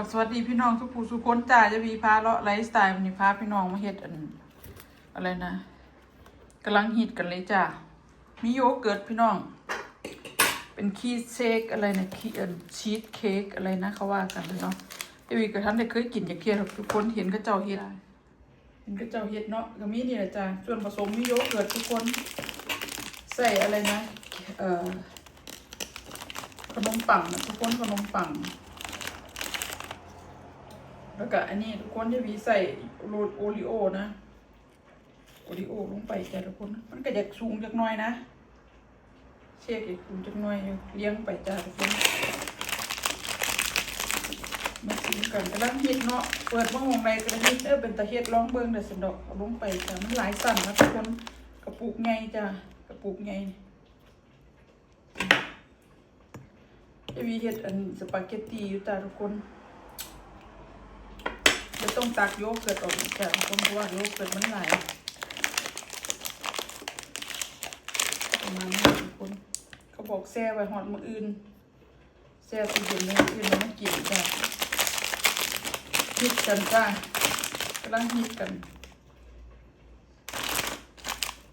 ับสวัสดีพี่น้องทุกผู้ทุกคนจ้าจะมีพาเลาะไลฟ์สไตล์วันนี้พาพี่น้องมาเฮ็ดอันอะไรนะกำลังฮิตกันเลยจ้ามีโยเกิร์ตพี่น้อง เป็นคีสเชคอะไรนะคีชีสเค้กอะไรนะเขาว่ากันเนาะเดวีกับท่านได้เคยกินอย่างเคียรทุกคนเห็นก็เจ้าเฮ็ดเห็นก็เจ้าเฮ็ดเนาะก็มีนี่แหละจ้าส่วนผสมมีโยเกิร์ตทุกคน ใส่อะไรนะเอ่อขนมปังนะทุกคนขนมปัง แล้วก็อันนี้ทุกคนจะมีใส่โรดโอริโอนะ โอริโอลงไปจ้ะทุกคน มันก็จะสูงจักหน่อยนะเชฟอีกสูงจักหน่อยอยเลี้ยงไปจ้ะทุกคนมาชิมกันกำลังฮิตเนาะ เปิดว่างงในกระฮิตเออเป็นตะเฮ็ดร้องเบิ้งแต่สนดอกเอาลงไปจ้ะมันหลายสั่นนะทุกคนกระปุกไงจ้ะกระปุกไงจะมีเฮ็ดอันสปาเกตตีอยู่จ้ะทุกคน จะต้องตักโยเกิร์ตออกแต่คนเพราะว่าโยเกิร์ตมันไหลประมาณนี้ทุกคนเขาบอกแช่ไว้หอดมืออื่นแช่ตู้เย็นมืออื่นแล้วไม่กินจ้ะฮิตกันจ้ากำลังฮิตกัน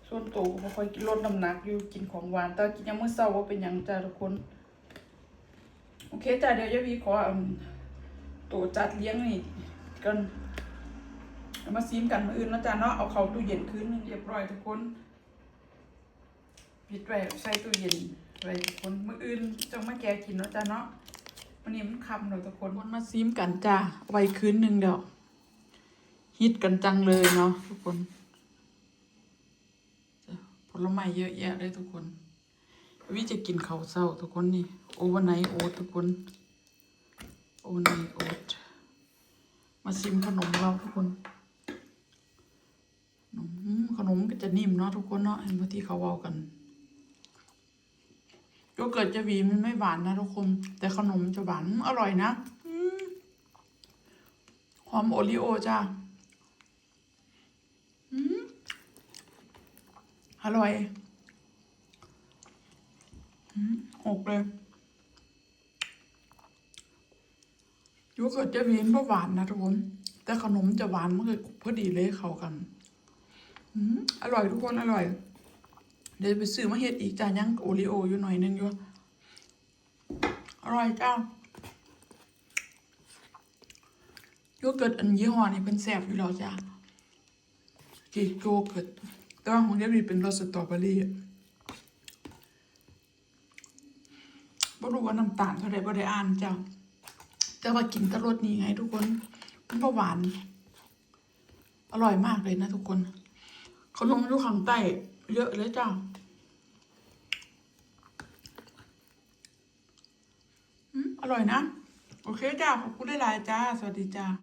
ส่วนตัวก็ค่อยกินลดน้ำหนักอยู่กินของหวาน แต่กินยังเมื้อเช้าว่าเป็นยังจ้าทุกคน โอเคจ้าเดี๋ยวยายวีขอตัวจัดเลี้ยงนี่ กันเอามาซีมกันมืออื่นแล้วจ้าเนาะเอาเขาตู้เย็นคืนนึงเรียบร้อยทุกคนปิดไว้ใส่ตู้เย็นไว้ทุกคนมืออื่นจังมาแกกินแล้วจ้าเนาะวันนี้มันคำเลยทุกคนวันมาซีมกันจ้าไว้คืนหนึ่งเดี๋ยวฮิตกันจังเลยเนาะทุกคนผลไม้เยอะแยะเลยทุกคนวิจะกินข้าวเช้าทุกคนนี่โอวอร์ไนโอทุกคนโอวอร์ไนโอ มาชิมขนมเราทุกคน ขนมขนมก็จะนิ่มเนาะทุกคนเนาะเห็นพอที่เขาเว้ากันโยเกิร์ตจะหวีมันไม่หวานนะทุกคน แต่ขนมจะหวานอร่อยนะอืมหอมโอริโอจ้าอร่อยอืมหกเลย ยเกิร์ตจะหวีนเพราะหวานนะทุกคนแต่ขนมจะหวานมันคือพอดีเลยเข้ากันอือร่อยทุกคนอร่อย เดี๋ยวไปซื้อมาเฮ็ดอีกจ้ายังโอริโออยู่หน่อยนึงอยู่อร่อยจ้าโยเกิร์ตอันยี่ห้อนี้เป็นแซ่บอยู่แล้วจ้ากีโยเกิร์ตแต่ว่าของเดวีเป็นรสสตรอเบอรี่บ่รู้ว่าน้ำตาลเท่าไรบ่ได้อ่านจ้า แต่ว่ากินกับรสนี้ไงทุกคน มันก็หวาน อร่อยมากเลยนะทุกคนขนมอยู่ข้างใต้เยอะเลยจ้าอร่อยนะ โอเคจ้าขอบคุณหลายๆจ้า สวัสดีจ้า